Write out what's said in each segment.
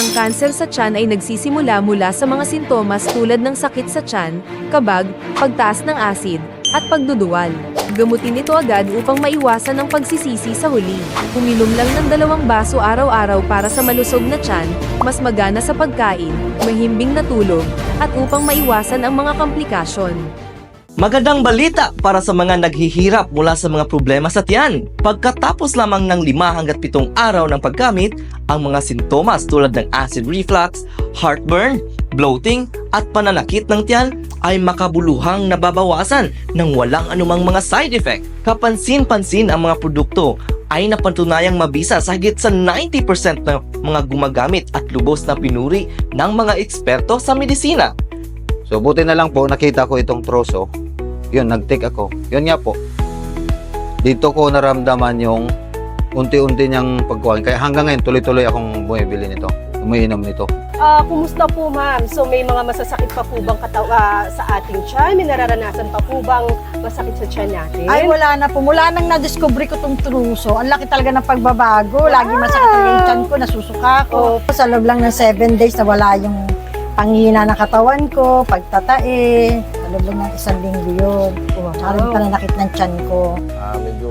Ang kanser sa tiyan ay nagsisimula mula sa mga sintomas tulad ng sakit sa tiyan, kabag, pagtaas ng asid, at pagduduwal. Gamutin ito agad upang maiwasan ang pagsisisi sa huli. Uminom lang ng dalawang baso araw-araw para sa malusog na tiyan, mas magana sa pagkain, mahimbing na tulog, at upang maiwasan ang mga komplikasyon. Magandang balita para sa mga naghihirap mula sa mga problema sa tiyan. Pagkatapos lamang ng 5 hanggat 7 araw ng paggamit, ang mga sintomas tulad ng acid reflux, heartburn, bloating, at pananakit ng tiyan ay makabuluhang nababawasan ng walang anumang mga side effect. Kapansin-pansin ang mga produkto ay napatunayang mabisa sa higit sa 90% ng mga gumagamit at lubos na pinuri ng mga eksperto sa medisina. So buti na lang po nakita ko itong troso. Yun, nag-take ako. Yun nga po. Dito ko naramdaman yung unti-unti niyang pagkuhan. Kaya hanggang ngayon tuloy-tuloy akong bumibili nito. Umiinom nito. Ah, kumusta po ma'am? So may mga masasakit pa po bang katawa sa ating tiyan? May nararanasan pa po bang masakit sa tiyan natin? Ay, wala na po. Mula nang na-discover ko tong truso, ang laki talaga ng pagbabago. Lagi masakit ang yung tiyan ko, nasusuka ko. Sa loob lang ng 7 days, nawala yung panghina ng katawan ko, pagtatae. Lang ng isang linggo yun. Parang Wow. pananakit ng tiyan ko. Ah, medyo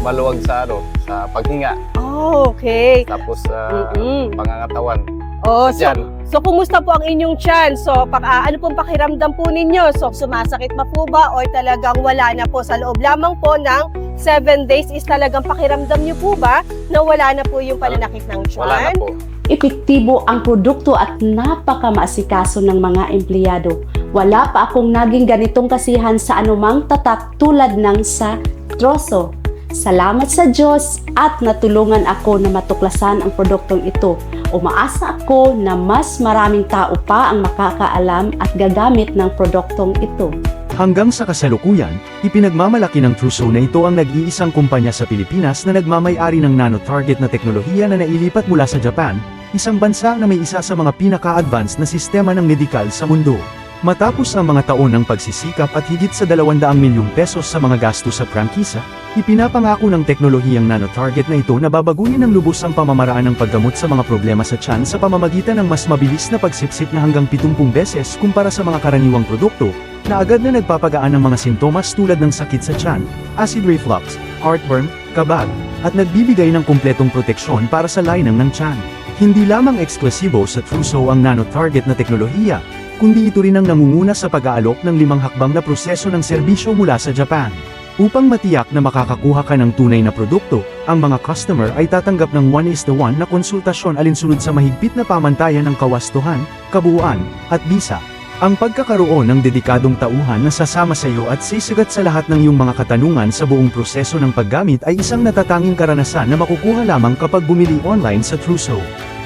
maluwag sa ano, sa paghinga. Oh, okay. Tapos sa Mm-mm. pangangatawan. Oh, so, tiyan. so kumusta po ang inyong tiyan? So, pak, ah, ano pong pakiramdam po ninyo? So, sumasakit na po ba o talagang wala na po sa loob lamang po ng 7 days is talagang pakiramdam niyo po ba na wala na po yung pananakit ng tiyan? Wala na po. epektibo ang produkto at napakamaasikaso ng mga empleyado. Wala pa akong naging ganitong kasihan sa anumang tatak tulad ng sa troso. Salamat sa Diyos at natulungan ako na matuklasan ang produktong ito. Umaasa ako na mas maraming tao pa ang makakaalam at gagamit ng produktong ito. Hanggang sa kasalukuyan, ipinagmamalaki ng Truso na ito ang nag-iisang kumpanya sa Pilipinas na nagmamay-ari ng nano-target na teknolohiya na nailipat mula sa Japan, isang bansa na may isa sa mga pinaka-advanced na sistema ng medikal sa mundo. Matapos ang mga taon ng pagsisikap at higit sa 200 milyong pesos sa mga gastos sa prangkisa, ipinapangako ng teknolohiyang nano-target na ito na babaguhin ng lubos ang pamamaraan ng paggamot sa mga problema sa tiyan sa pamamagitan ng mas mabilis na pagsipsip na hanggang 70 beses kumpara sa mga karaniwang produkto, na agad na nagpapagaan ng mga sintomas tulad ng sakit sa tiyan, acid reflux, heartburn, kabag, at nagbibigay ng kumpletong proteksyon para sa linang ng tiyan. Hindi lamang eksklusibo sa Truso ang nano-target na teknolohiya, kundi ito rin ang nangunguna sa pag-aalok ng limang hakbang na proseso ng serbisyo mula sa Japan. Upang matiyak na makakakuha ka ng tunay na produkto, ang mga customer ay tatanggap ng 1 is to 1 na konsultasyon alinsunod sa mahigpit na pamantayan ng kawastuhan, kabuuan, at bisa. Ang pagkakaroon ng dedikadong tauhan na sasama sa iyo at sisigat sa lahat ng iyong mga katanungan sa buong proseso ng paggamit ay isang natatanging karanasan na makukuha lamang kapag bumili online sa Truso.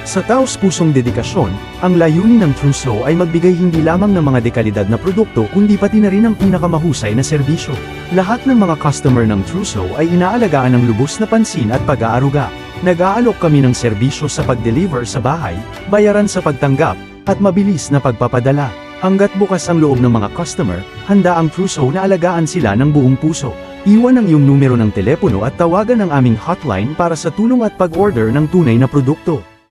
Sa taos pusong dedikasyon, ang layunin ng Truso ay magbigay hindi lamang ng mga dekalidad na produkto kundi pati na rin ang pinakamahusay na serbisyo. Lahat ng mga customer ng Truso ay inaalagaan ng lubos na pansin at pag-aaruga. Nag-aalok kami ng serbisyo sa pag-deliver sa bahay, bayaran sa pagtanggap, at mabilis na pagpapadala. Hanggat bukas ang loob ng mga customer, handa ang Truso na alagaan sila ng buong puso. Iwan ang iyong numero ng telepono at tawagan ang aming hotline para sa tulong at pag-order ng tunay na produkto.